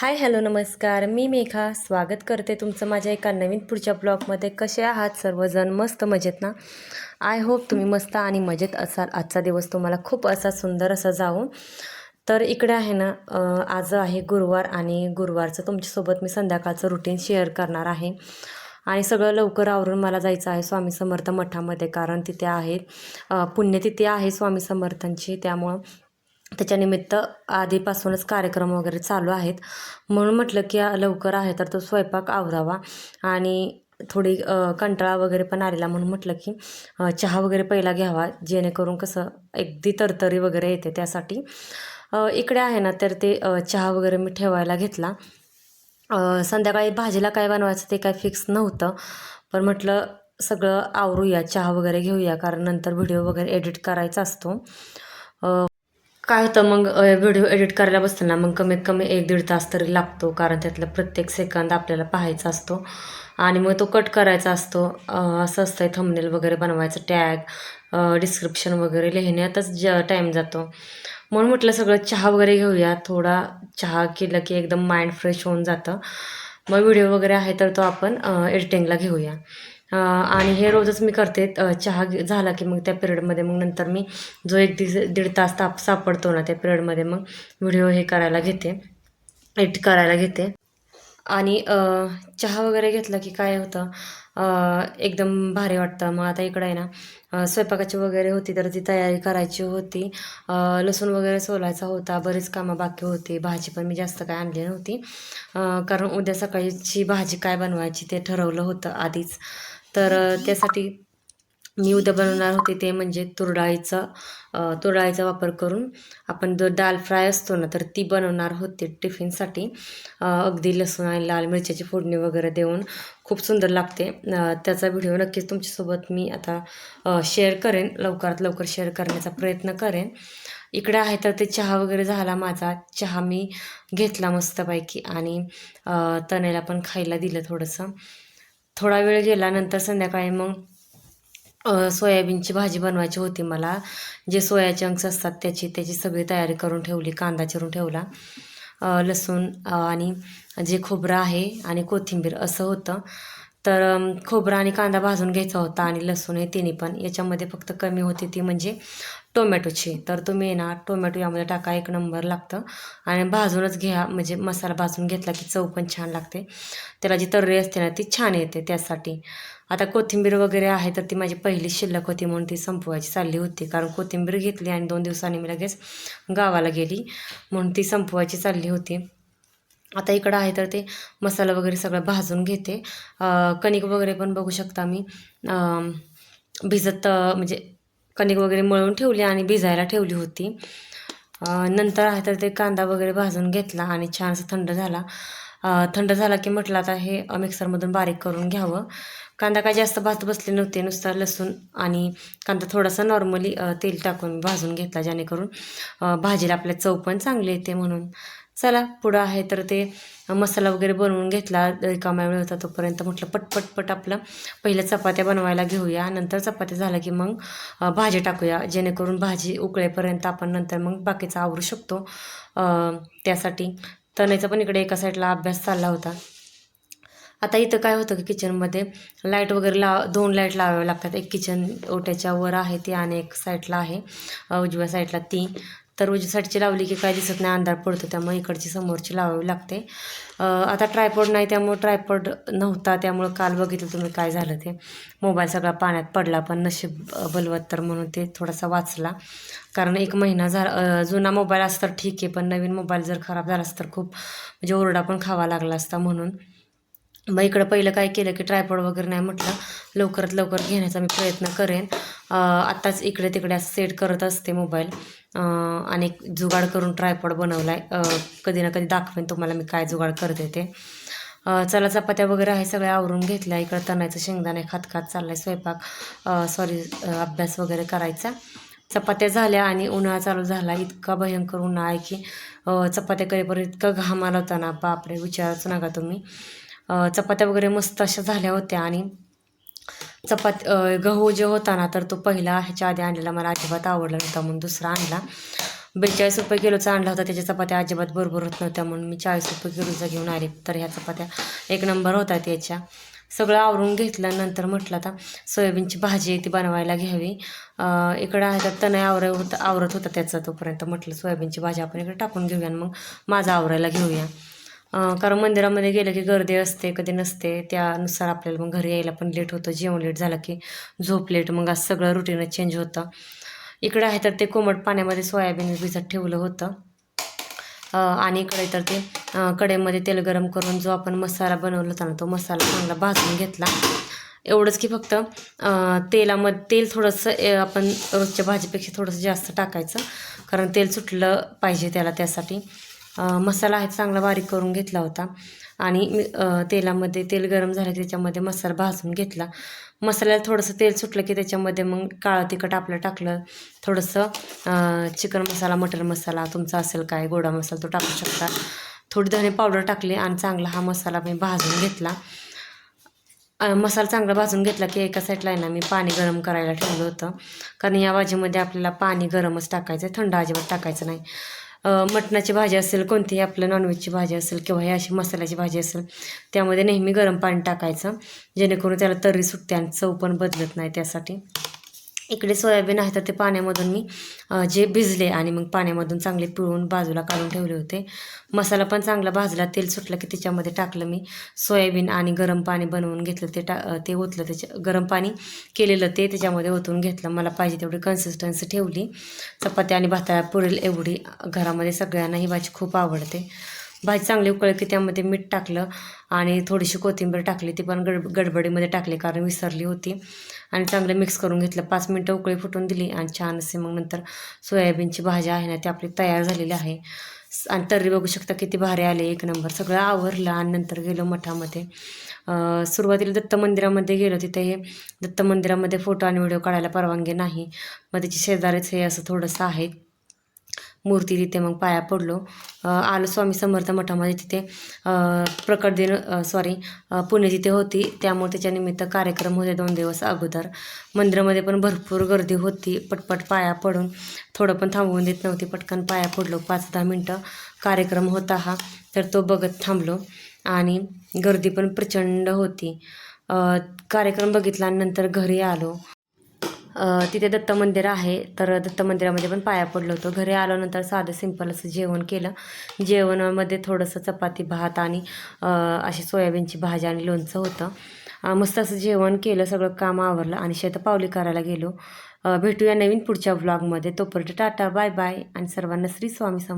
Hi hello नमस्कार. मी मेघा. स्वागत करते तुमचं माझ्या एका नवीन पुढच्या ब्लॉगमध्ये. कसे आहात सर्वजण? मस्त मजेत ना? आय होप तुम्ही मस्त आणि मजेत असाल. आजचा दिवस तुम्हाला खूप असा सुंदर असा जाऊन. तर इकडे आहे ना आज आहे गुरुवार आणि गुरुवारचं तुमच्यासोबत मी संध्याकाळचं रुटीन शेअर करणार आहे. आणि सगळं लवकर आवरून मला जायचं आहे स्वामी समर्थ मठामध्ये कारण तिथे आहे पुण्यतिथी आहे स्वामी समर्थांची. त्यामुळं त्याच्यानिमित्त आधीपासूनच कार्यक्रम वगैरे चालू आहेत. म्हणून म्हटलं की लवकर आहे तर तो स्वयंपाक आवरावा. आणि थोडी कंटाळा वगैरे पण आलेला म्हणून म्हटलं की चहा वगैरे पहिला घ्यावा. जेणेकरून कसं अगदी तरतरी वगैरे येते त्यासाठी. इकडे आहे ना तर ते चहा वगैरे मी ठेवायला घेतला. संध्याकाळी भाजीला काय बनवायचं ते काय फिक्स नव्हतं. पण म्हटलं सगळं आवरूया चहा वगैरे घेऊया. कारण नंतर व्हिडिओ वगैरे एडिट करायचा असतो. काय होतं मग व्हिडिओ एडिट करायला बसताना मग कमीत कमी एक दीड तास तरी लागतो कारण त्यातला प्रत्येक सेकंद आपल्याला पाहायचा असतो. आणि मग तो कट करायचा असतो. असं असतं आहे थंबनेल वगैरे बनवायचं टॅग डिस्क्रिप्शन वगैरे लिहिण्यातच ज टाईम जातो. म्हणून म्हटलं सगळं चहा वगैरे घेऊया. थोडा चहा केलं की एकदम माइंड फ्रेश होऊन जातं. मग व्हिडिओ वगैरे आहे तर तो आपण एडिटिंगला घेऊया. आणि हे रोजच मी करते. चहा झाला की मग त्या पिरियडमध्ये मग नंतर मी जो एक दिस दीड तास ताप सापडतो ना त्या पिरियडमध्ये मग व्हिडिओ हे करायला घेते. एडिट करायला घेते. आणि चहा वगैरे घेतला की काय होतं एकदम भारी वाटतं. मग आता इकडं आहे ना स्वयंपाकाची वगैरे होती तर ती तयारी करायची होती. लसूण वगैरे सोलायचा होता बरीच कामं बाकी होती. भाजी पण मी जास्त काय आणली नव्हती. कारण उद्या सकाळीची भाजी काय बनवायची ते ठरवलं होतं आधीच. तर त्यासाठी मी उद्या बनवणार होते ते म्हणजे तुरडाळीचा तुरडाळीचा वापर करून आपण जो दाल फ्राय असतो ना तर ती बनवणार होते टिफिनसाठी. अगदी लसूण आणि लाल मिरच्याची फोडणी वगैरे देऊन खूप सुंदर लागते. त्याचा व्हिडिओ नक्कीच तुमच्यासोबत मी आता शेअर करेन लवकरात लवकर शेअर करण्याचा प्रयत्न करेन. इकडे आहे तर ते चहा वगैरे झाला माझा. चहा मी घेतला मस्तपैकी आणि तनेला पण खायला दिलं थोडंसं. थोडा वेळ गेल्यानंतर संध्याकाळी मग सोयाबीनची भाजी बनवायची होती मला. जे सोया चंक्स असतात त्याची त्याची सगळी तयारी करून ठेवली कांदा चिरून ठेवला. लसूण आणि जे खोबरं आहे आणि कोथिंबीर असं होतं. तर खोबरं आणि कांदा भाजून घ्यायचा होता आणि लसूण हे तिन्ही पण. याच्यामध्ये फक्त कमी होती ती म्हणजे टोमॅटोची. तर तुम्ही ना टोमॅटो यामध्ये टाका एक नंबर लागतं. आणि भाजूनच घ्या म्हणजे मसाला भाजून घेतला की चव पण छान लागते. त्याला जी तर्री असते ना ती छान येते त्यासाठी. आता कोथिंबीर वगैरे आहे तर ती माझी पहिली शिल्लक होती म्हणून ती संपवायची चालली होती. कारण कोथिंबीर घेतली आणि दोन दिवसांनी मी लगेच गावाला गेली म्हणून ती संपवायची चालली होती. आता इकडं आहे तर ते मसाला वगैरे सगळं भाजून घेते. कणिक वगैरे पण बघू शकता मी. भिजत म्हणजे कणिक वगैरे मळून ठेवली आणि भिजायला ठेवली होती. नंतर आहे तर ते कांदा वगैरे भाजून घेतला आणि छानसं थंड झाला. थंड झाला की म्हटलं आता हे मिक्सरमधून बारीक करून घ्यावं. कांदा काय जास्त भात बसले नव्हते नुसता लसूण आणि कांदा थोडासा नॉर्मली तेल टाकून भाजून घेतला जेणेकरून भाजीला आपल्या चव पण चांगली येते म्हणून. चला पुढं आहे तर ते मसाला वगैरे बनवून घेतला रिकामा वेळ होता तोपर्यंत म्हटलं पटपट पट आपलं पहिल्या चपात्या बनवायला घेऊया नंतर चपात्या झाल्या की मग भाजी टाकूया जेणेकरून भाजी उकळेपर्यंत आपण नंतर मग बाकीचं आवरू शकतो. त्यासाठी तनेचा पण इकडे एका साईडला अभ्यास चालला होता. आता इथं काय होतं की किचनमध्ये लाइट वगैरे लाव दोन लाइट लावाव्या लागतात. एक किचन ओट्याच्या वर आहे ती आणि एक साईडला आहे. उजव्या साईडला ती. तर उजव्या लावली की काय दिसत नाही अंधार पडतो त्यामुळे इकडची समोरची लावावी लागते. आता ट्रायपॉड नाही त्यामुळं ट्रायपॉड नव्हता त्यामुळं काल बघितलं तुम्ही काय झालं ते. मोबाईल सगळा पाण्यात पडला पण नशीब बलवत बलवत्तर म्हणून ते थोडासा वाचला. कारण एक महिना झाला जुना मोबाईल असता तर ठीक आहे पण नवीन मोबाईल जर खराब झाला असता तर खूप म्हणजे ओरडा पण खावा लागला असता म्हणून. मग इकडं पहिलं काय केलं की ट्रायपॉड वगैरे नाही म्हटलं लवकरात लवकर घेण्याचा मी प्रयत्न करेन. आत्ताच इकडे तिकडे असं सेट करत असते मोबाईल अनेक आणि जुगाड करून ट्रायपॉड बनवला आहे कधी ना कधी दाखवेन तुम्हाला मी काय जुगाड करते ते. चला चपात्या वगैरे आहे सगळ्या आवरून घेतल्या. इकडं तणायचं शेंगदाणे खात खात चाललाय स्वयंपाक. सॉरी अभ्यास वगैरे करायचा. चपात्या झाल्या आणि उन्हाळा चालू झाला. इतका भयंकर उन्हाळा आहे की चपात्या करेपर्यंत इतका घाम आला होता ना. बापरे विचारच नका तुम्ही. चपात्या वगैरे मस्त अशा झाल्या होत्या आणि चपात गहू जे होता ना तर तो पहिला ह्याच्या आधी आणलेला मला अजिबात आवडला नव्हता म्हणून दुसरा आणला. बेचाळीस रुपये किलोचा आणला होता त्याच्या चपात्या अजिबात बरोबर होत नव्हत्या म्हणून मी चाळीस रुपये किलोचा घेऊन आले. तर ह्या चपात्या एक नंबर होतात याच्या सगळं आवरून घेतल्यानंतर म्हटलं आता सोयाबीनची भाजी ती बनवायला घ्यावी. इकडं आहे तर तनय आवर होता आवरत होता त्याचा तोपर्यंत म्हटलं सोयाबीनची भाजी आपण इकडे टाकून घेऊया आणि मग माझा आवरायला घेऊया. कारण मंदिरामध्ये गेलं की गर्दी असते कधी नसते त्यानुसार आपल्याला मग घरी यायला पण लेट होतं जेवण लेट झालं की झोप लेट मग आज सगळं रुटीनच चेंज होतं. इकडे आहे तर ते कोमट पाण्यामध्ये सोयाबीन भिजत ठेवलं होतं. आणि इकडे तर ते कडेमध्ये तेल गरम करून जो आपण मसाला बनवला होता ना तो मसाला चांगला भाजून घेतला. एवढंच की फक्त तेलामध्ये तेल थोडंसं ए, आपण रोजच्या भाजीपेक्षा थोडंसं जास्त टाकायचं. कारण तेल सुटलं पाहिजे त्याला त्यासाठी. मसाला आहे चांगला बारीक करून घेतला होता. आणि मी तेलामध्ये तेल गरम झालं की त्याच्यामध्ये मसाला भाजून घेतला. मसाल्याला थोडंसं तेल सुटलं की त्याच्यामध्ये मग काळं तिखट आपलं टाकलं. थोडंसं चिकन मसाला मटर मसाला तुमचा असेल काय गोडा मसाला तो टाकू शकता. थोडी धणे पावडर टाकली आणि चांगला हा मसाला मी भाजून घेतला. मसाला चांगला भाजून घेतला की एका साईडला आहे ना मी पाणी गरम करायला ठेवलं होतं. कारण या भाजीमध्ये आपल्याला पाणी गरमच टाकायचं आहे थंड अजिबात टाकायचं नाही. मटणाची भाजी असेल कोणतीही आपलं नॉनव्हेजची भाजी असेल किंवा ही अशी मसाल्याची भाजी असेल त्यामध्ये नेहमी गरम पाणी टाकायचं जेणेकरून त्याला तर्री सुटते आणि चव पण बदलत नाही त्यासाठी. इकडे सोयाबीन आहे तर ते पाण्यामधून मी जे भिजले आणि मग पाण्यामधून चांगले पिळून बाजूला काढून ठेवले होते. मसाला पण चांगला भाजला तेल सुटलं की त्याच्यामध्ये टाकलं मी. सोयाबीन आणि गरम पाणी बनवून घेतलं ते टा ते ओतलं त्याच्या गरम पाणी केलेलं ते त्याच्यामध्ये ओतून घेतलं. मला पाहिजे तेवढी कन्सिस्टन्सी ठेवली. चपाती आणि भाताला पुरेल एवढी घरामध्ये सगळ्यांना ही भाजी खूप आवडते. भाजी चांगली उकळली की त्यामध्ये मीठ टाकलं आणि थोडीशी कोथिंबीर टाकली. ती पण गड गडबडीमध्ये टाकली कारण विसरली होती. आणि चांगलं मिक्स करून घेतलं. पाच मिनटं उकळी फुटून दिली आणि छान असे मग नंतर सोयाबीनची भाजी आहे ना ती आपली तयार झालेली आहे. आणि तर्री बघू शकता किती भारी आले. एक नंबर. सगळं आवरलं आणि नंतर गेलो मठामध्ये. सुरुवातीला दत्त मंदिरामध्ये गेलो. तिथे हे दत्त मंदिरामध्ये फोटो आणि व्हिडिओ काढायला परवानगी नाही. मग त्याची शेजारीच हे असं थोडंसं आहे. मूर्ती तिथे मग पाया पडलो. आलो स्वामी समर्थ मठामध्ये. तिथे प्रकट दिन सॉरी पुणे तिथे होती त्यामुळे त्याच्यानिमित्त कार्यक्रम होते दोन दिवस अगोदर. मंदिरामध्ये पण भरपूर गर्दी होती. पटपट पाया पडून थोडं पण थांबवून देत नव्हती. पटकन पाया पडलो. पाच दहा मिनटं कार्यक्रम होता हा. तर तो बघत थांबलो. आणि गर्दी पण प्रचंड होती. कार्यक्रम बघितल्यानंतर घरी आलो. तिथे दत्त मंदिर आहे. तर दत्त मंदिरामध्ये पण पाया पडलो होतो. घरी आल्यानंतर साधं सिंपल असं जेवण केलं. जेवणामध्ये थोडंसं चपाती भात आणि अशी सोयाबीनची भाजी आणि लोणचं होतं. मस्त असं जेवण केलं. सगळं काम आवरलं आणि शेतपावली करायला गेलो. भेटूया नवीन पुढच्या व्लॉगमध्ये तोपर्यंत टाटा बाय बाय आणि सर्वांना श्री स्वामी समर्थ.